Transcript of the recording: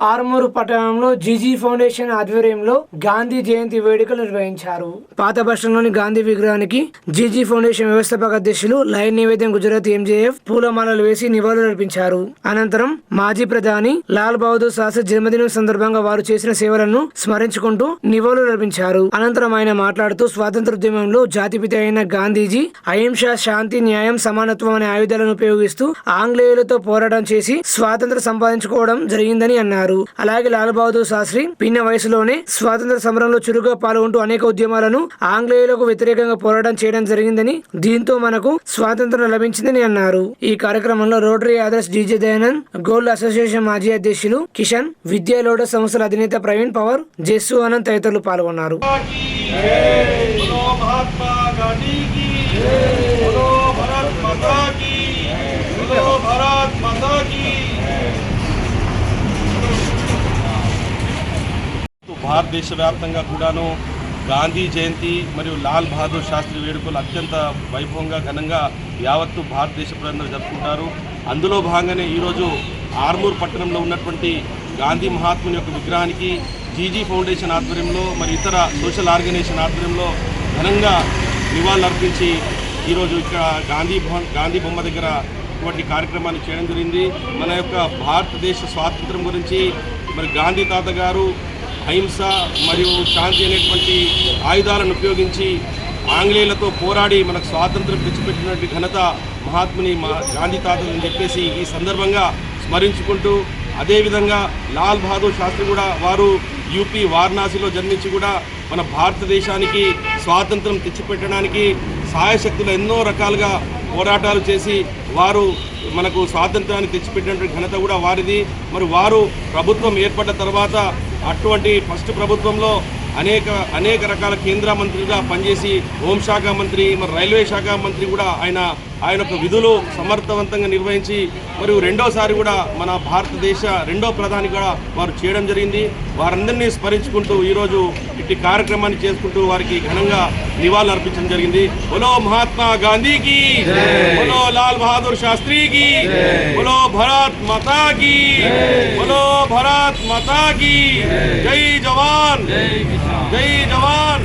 ఆర్మూరు పట్టణంలో GG foundation ఆధ్వర్యంలో గాంధీ జయంతి వేడుకలు నిర్వహించారు. పాత బస్టాండ్లోని గాంధీ విగ్రహానికి జీజీ ఫౌండేషన్ వ్యవస్థాపక అధ్యక్షులు లైన్ నివేదం గుజరాత్ ఎంజేఎఫ్ పూలమాలలు వేసి నివాళులర్పించారు అనంతరం మాజీ ప్రధాని లాల్ బహదూర్ శాస్త్రి జన్మదినం సందర్భంగా వారు చేసిన సేవలను స్మరించుకుంటూ నివాళులర్పించారు అనంతరం ఆయన మాట్లాడుతూ స్వాతంత్ర ఉద్యమంలో జాతిపిత అయిన గాంధీజీ అహింస శాంతి న్యాయం సమానత్వం అనే ఆయుధాలను ఉపయోగిస్తూ ఆంగ్లేయులతో పోరాటం చేసి స్వాతంత్ర సంపాదించుకోవడం జరిగిందని అన్నారు. చేశారు. అలాగే లాల్ బహదూర్ శాస్త్రి పిన్న వయసులోనే స్వాతంత్ర సమరంలో చురుగ్గా పాల్గొంటూ అనేక ఉద్యమాలను ఆంగ్లేయులకు వ్యతిరేకంగా పోరాటం చేయడం జరిగిందని దీంతో మనకు స్వాతంత్రం లభించిందని అన్నారు. ఈ కార్యక్రమంలో Rotary Adarsh DJ Dayanand gold association మాజీ అధ్యక్షులు కిషన్ విద్యా లోడ సంస్థల అధినేత ప్రవీణ్ పవర్ జస్సు ఆనంద్ తదితరులు పాల్గొన్నారు. భారతదేశ వ్యాప్తంగా కూడాను గాంధీ జయంతి మరియు లాల్ బహదూర్ శాస్త్రి వేడుకలు అత్యంత వైభవంగా ఘనంగా యావత్తు భారతదేశ ప్రజలందరూ జరుపుకుంటారు. అందులో భాగంగానే ఈరోజు ఆర్మూర్ పట్టణంలో ఉన్నటువంటి గాంధీ మహాత్ముని యొక్క విగ్రహానికి జీజీ ఫౌండేషన్ ఆధ్వర్యంలో మరి ఇతర సోషల్ ఆర్గనైజేషన్ ఆధ్వర్యంలో ఘనంగా నివాళులర్పించి ఈరోజు ఇక్కడ గాంధీ భవన్ గాంధీ బొమ్మ దగ్గర ఇటువంటి కార్యక్రమాన్ని చేయడం జరిగింది. మన యొక్క భారతదేశ స్వాతంత్రం గురించి మరి గాంధీ తాత గారు అహింస మరియు శాంతి అనేటువంటి ఆయుధాలను ఉపయోగించి ఆంగ్లేయులతో పోరాడి మనకు స్వాతంత్రం తెచ్చిపెట్టినటువంటి ఘనత మహాత్ముని మా గాంధీ తాతలు అని చెప్పేసి ఈ సందర్భంగా స్మరించుకుంటూ అదేవిధంగా లాల్ బహదూర్ శాస్త్రి కూడా వారు యూపీ వారణాసిలో జన్మించి కూడా మన భారతదేశానికి స్వాతంత్రం తెచ్చిపెట్టడానికి సాయశక్తులు ఎన్నో రకాలుగా పోరాటాలు చేసి వారు మనకు స్వాతంత్రాన్ని తెచ్చిపెట్టినటువంటి ఘనత కూడా వారిది. మరి వారు ప్రభుత్వం ఏర్పడ్డ తర్వాత అటువంటి ఫస్ట్ ప్రభుత్వంలో అనేక అనేక రకాల కేంద్ర మంత్రిగా పనిచేసి హోంశాఖ మంత్రి మరి రైల్వే శాఖ మంత్రి కూడా ఆయన ఆయన ఒక విధులు సమర్థవంతంగా నిర్వహించి మరియు రెండోసారి కూడా మన భారతదేశ రెండో ప్రధాని కూడా వారు చేయడం జరిగింది. వారందరినీ స్మరించుకుంటూ ఈరోజు ఇట్టి కార్యక్రమాన్ని చేసుకుంటూ వారికి ఘనంగా నివాళులు అర్పించడం జరిగింది. బలో మహాత్మా గాంధీకి బలో లాల్ బహదూర్ శాస్త్రికి బలో భరత్ మతాకి బలో భరత్ మతాకి జై. జవాన్. జై జవాన్.